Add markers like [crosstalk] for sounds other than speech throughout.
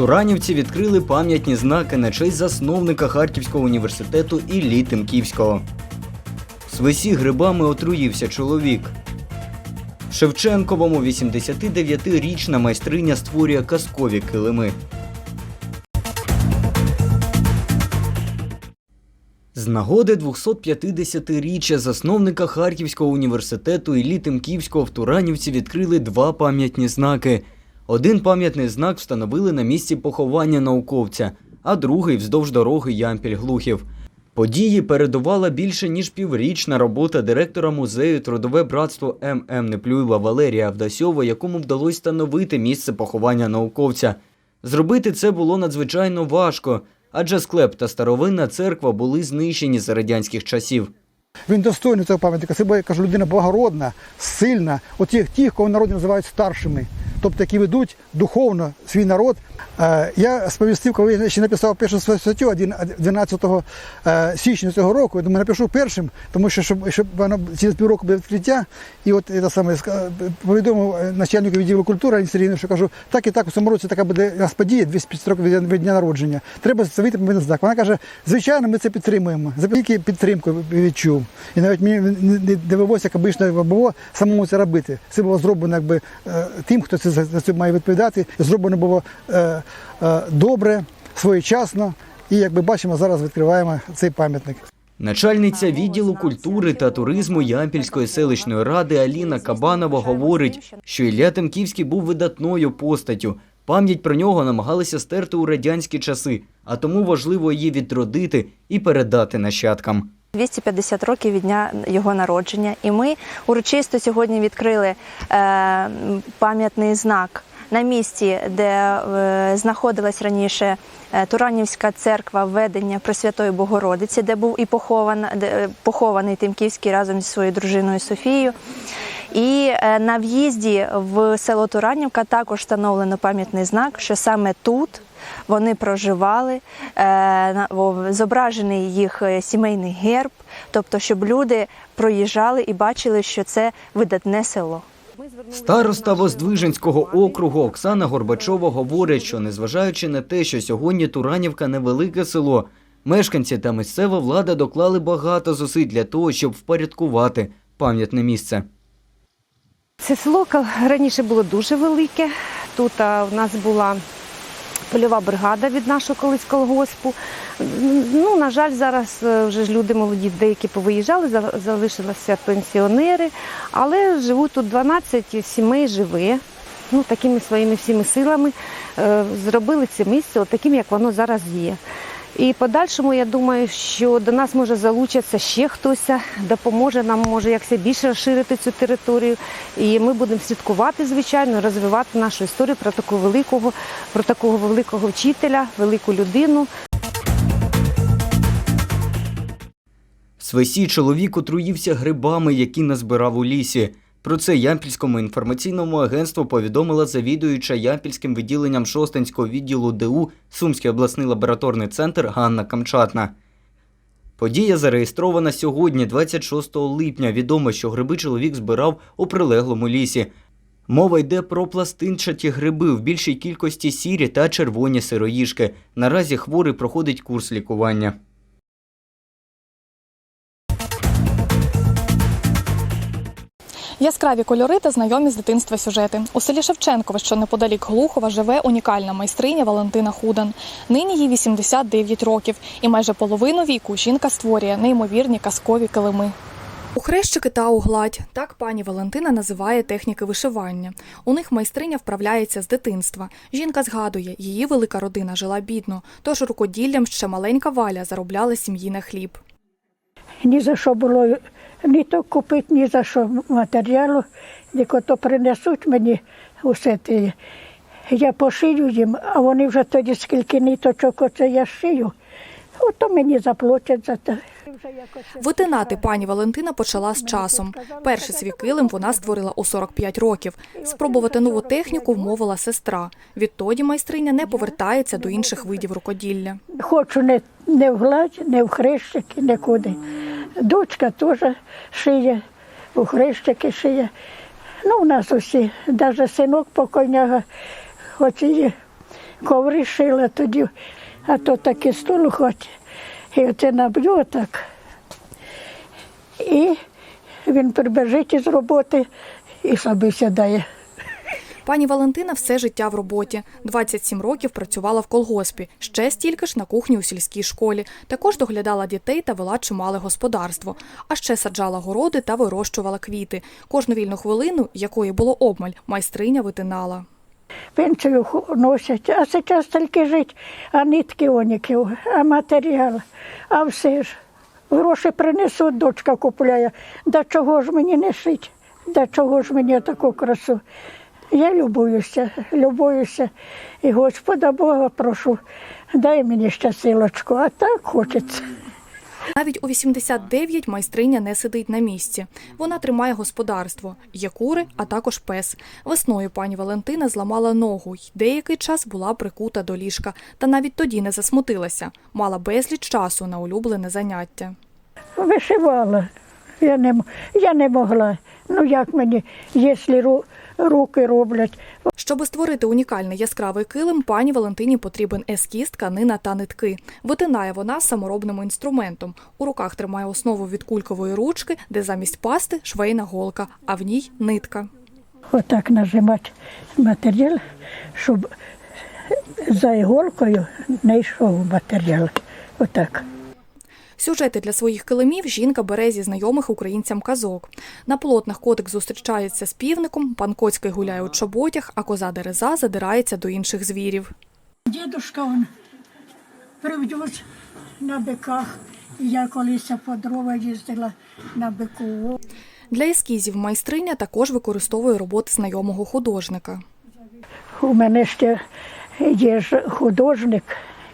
Туранівці відкрили пам'ятні знаки на честь засновника Харківського університету Іллі Тимківського. В свисі грибами отруївся чоловік. В Шевченковому 89-річна майстриня створює казкові килими. З нагоди 250-річчя засновника Харківського університету Іллі Тимківського в Туранівці відкрили два пам'ятні знаки. Один пам'ятний знак встановили на місці поховання науковця, а другий вздовж дороги Ямпіль-Глухів. Події передувала більше ніж піврічна робота директора музею Трудове братство ММ Неплюєва Валерія Авдасьова, якому вдалося встановити місце поховання науковця. Зробити це було надзвичайно важко, адже склеп та старовинна церква були знищені за радянських часів. Він достойний цього пам'ятника. Це я кажу, людина благородна, сильна. От тих, кого народі називають старшими, тобто які ведуть духовно свій народ. Е, Я сповістив, коли я ще написав першу свою статтю 12 е, січня цього року. Я думаю, напишу першим, тому що щоб, щоб воно через півроку буде відкриття. І от це саме повідомив е, начальнику відділу культури Сергійовну, що кажу, так і так у цьому році така буде нас подія 250 років від, дня народження. Треба встановити пам'ятний знак. Вона каже, звичайно, ми це підтримуємо. За тільки підтримку відчув. І навіть мені не- довелося, як обично було, самому це робити. Це було зроблено якби тим, хто це за за це має відповідати. Зроблено було е, е, добре, своєчасно. І як ми бачимо, зараз відкриваємо цей пам'ятник. Начальниця відділу культури та туризму Ямпільської селищної ради Аліна Кабанова говорить, що Ілля Тимківський був видатною постаттю. Пам'ять про нього намагалися стерти у радянські часи, а тому важливо її відродити і передати нащадкам. 250 років від дня його народження, і ми урочисто сьогодні відкрили е, пам'ятний знак на місці, де е, знаходилась раніше е, Туранівська церква введення Пресвятої Богородиці, де був і похован, де, е, похований Тимківський разом зі своєю дружиною Софією. І на в'їзді в село Туранівка також встановлено пам'ятний знак, що саме тут вони проживали, е, зображений їх е, сімейний герб, тобто, щоб люди проїжджали і бачили, що це видатне село. Староста Воздвиженського округу Оксана Горбачова говорить, що незважаючи на те, що сьогодні Туранівка невелике село, мешканці та місцева влада доклали багато зусиль для того, щоб впорядкувати пам'ятне місце. Це село раніше було дуже велике. Тут а, в нас була польова бригада від нашого колись колгоспу. Ну, на жаль, зараз е, вже ж люди молоді, деякі повиїжджали, за- залишилися пенсіонери, але живуть тут 12 сімей живе. Ну, такими своїми всіми силами е, зробили це місце таким, як воно зараз є. І подальшому, я думаю, що до нас може залучитися ще хтось, допоможе нам, може якся більше розширити цю територію. І ми будемо слідкувати, звичайно, розвивати нашу історію про такого великого, про такого великого вчителя, велику людину. В Свесі чоловік отруївся грибами, які назбирав у лісі. Про це Ямпільському інформаційному агентству повідомила завідуюча Ямпільським відділенням Шостинського відділу ДУ Сумський обласний лабораторний центр Ганна Камчатна. Подія зареєстрована сьогодні, 26 липня. Відомо, що гриби чоловік збирав у прилеглому лісі. Мова йде про пластинчаті гриби в більшій кількості сірі та червоні сироїжки. Наразі хворий проходить курс лікування. Яскраві кольори та знайомі з дитинства сюжети. У селі Шевченкове, що неподалік Глухова, живе унікальна майстриня Валентина Худан. Нині їй 89 років, і майже половину віку жінка створює неймовірні казкові килими. У хрещики та у гладь так пані Валентина називає техніки вишивання. У них майстриня вправляється з дитинства. Жінка згадує, її велика родина жила бідно, тож рукоділлям ще маленька валя заробляла сім'ї на хліб. ні за що було ні то купити, ні за що матеріалу, тільки то принесуть мені усе те. Я пошию їм, а вони вже тоді скільки ниточок оце я шию, ото мені заплатять за те. Витинати пані Валентина почала з часом. Перший свій килим вона створила у 45 років. Спробувати нову техніку вмовила сестра. Відтоді майстриня не повертається до інших видів рукоділля. Хочу не, не в гладь, не в хрещики, нікуди. Дочка теж шиє, у хрещики шиє. Ну, у нас усі, навіть синок покойняга, оці коври шила тоді, а то такий стул хаті. І оце наб'ю отак. І він прибежить із роботи і собі сідає. Пані Валентина все життя в роботі. 27 років працювала в колгоспі, ще стільки ж на кухні у сільській школі. Також доглядала дітей та вела чимале господарство. А ще саджала городи та вирощувала квіти. Кожну вільну хвилину, якої було обмаль, майстриня витинала. Пенсію носять, а зараз тільки жить, а нитки оніків, а матеріал, а все ж. Гроші принесуть, дочка купляє. Да чого ж мені не шить? Да чого ж мені таку красу? Я любуюся, любуюся. І Господа Бога прошу, дай мені ще силочку, а так хочеться. Навіть у 89 майстриня не сидить на місці. Вона тримає господарство. Є кури, а також пес. Весною пані Валентина зламала ногу й деякий час була прикута до ліжка. Та навіть тоді не засмутилася. Мала безліч часу на улюблене заняття. Вишивала. Я не, я не могла. Ну як мені, якщо ру- руки роблять, Щоби створити унікальний яскравий килим, пані Валентині потрібен ескіз, тканина та нитки. Витинає вона саморобним інструментом. У руках тримає основу від кулькової ручки, де замість пасти швейна голка, а в ній нитка. отак нажимати матеріал, щоб за іголкою не йшов матеріал. Отак. Сюжети для своїх килимів жінка бере зі знайомих українцям казок. На полотнах котик зустрічається з півником, пан Коцький гуляє у чоботях, а коза Дереза задирається до інших звірів. Дідушка он привдуть на биках. Я колись по дрова їздила на бику. Для ескізів майстриня також використовує роботи знайомого художника. У мене ще є художник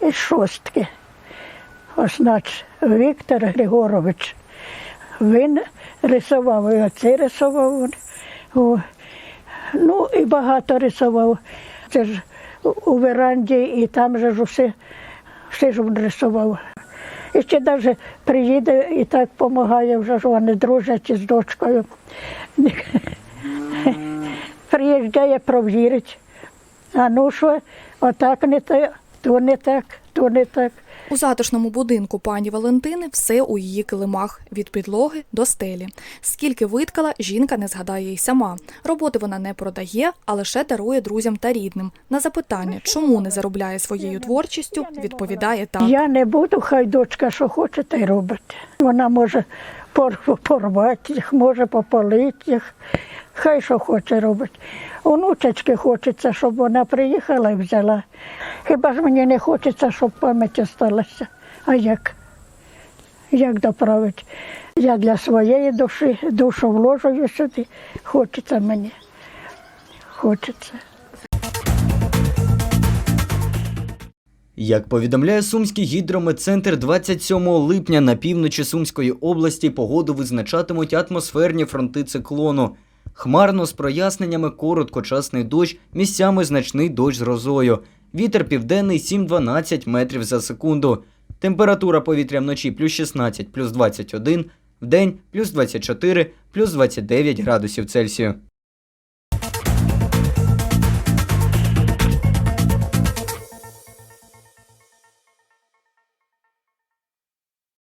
із шостки, Оснач Віктор Григорович. Він рисував, і оце рисував. Ну і багато рисував. Це ж у- веранді, і там же ж усе, все ж він рисував. І ще навіть приїде і так допомагає, вже ж вони дружать із дочкою. [laughs] Приїжджає провірить. А ну що, отак не так, то не так, то не так. У затишному будинку пані Валентини все у її килимах від підлоги до стелі. Скільки виткала, жінка не згадає й сама. Роботи вона не продає, а лише дарує друзям та рідним. На запитання, чому не заробляє своєю творчістю, відповідає так. Я не буду, хай дочка, що хоче, та й робить. Вона може пор- порвати їх, може попалити їх. Хай що хоче робить. Онучечки хочеться, щоб вона приїхала і взяла. Хіба ж мені не хочеться, щоб пам'ять осталася. А як? Як доправити? Я для своєї душі душу вложую сюди. Хочеться мені. Хочеться. Як повідомляє Сумський гідрометцентр, 27 липня на півночі Сумської області погоду визначатимуть атмосферні фронти циклону. Хмарно з проясненнями короткочасний дощ, місцями значний дощ з грозою. Вітер південний 7-12 метрів за секунду. Температура повітря вночі плюс 16, плюс 21, вдень плюс 24, плюс 29 градусів Цельсію.